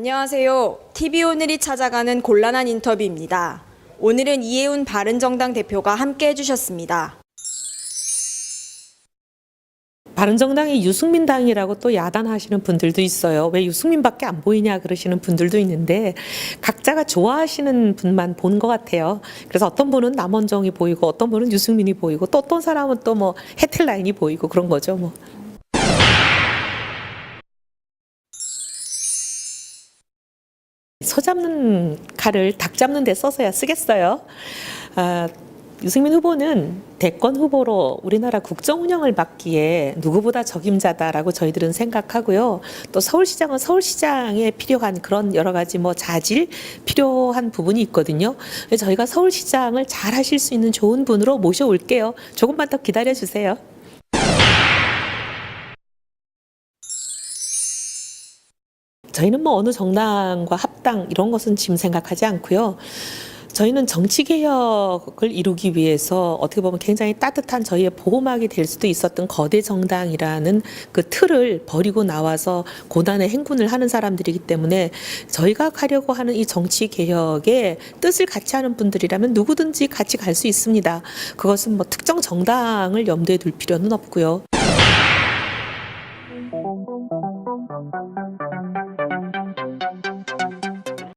안녕하세요. TV 오늘이 찾아가는 곤란한 인터뷰입니다. 오늘은 이해운 바른정당 대표가 함께 해주셨습니다. 바른정당이 유승민 당이라고 또 야단하시는 분들도 있어요. 왜 유승민밖에 안 보이냐 그러시는 분들도 있는데 각자가 좋아하시는 분만 본 것 같아요. 그래서 어떤 분은 남원정이 보이고 어떤 분은 유승민이 보이고 또 어떤 사람은 또 뭐 해틀라인이 보이고 그런 거죠. 뭐. 소 잡는 칼을 닭 잡는 데 써서야 쓰겠어요. 아, 유승민 후보는 대권 후보로 우리나라 국정 운영을 맡기에 누구보다 적임자다라고 저희들은 생각하고요. 또 서울시장은 서울시장에 필요한 그런 여러 가지 뭐 자질 필요한 부분이 있거든요. 저희가 서울시장을 잘 하실 수 있는 좋은 분으로 모셔올게요. 조금만 더 기다려 주세요. 저희는 뭐 어느 정당과 합당 이런 것은 지금 생각하지 않고요. 저희는 정치 개혁을 이루기 위해서 어떻게 보면 굉장히 따뜻한 저희의 보호막이 될 수도 있었던 거대 정당이라는 그 틀을 버리고 나와서 고단의 행군을 하는 사람들이기 때문에 저희가 가려고 하는 이 정치 개혁의 뜻을 같이 하는 분들이라면 누구든지 같이 갈 수 있습니다. 그것은 뭐 특정 정당을 염두에 둘 필요는 없고요.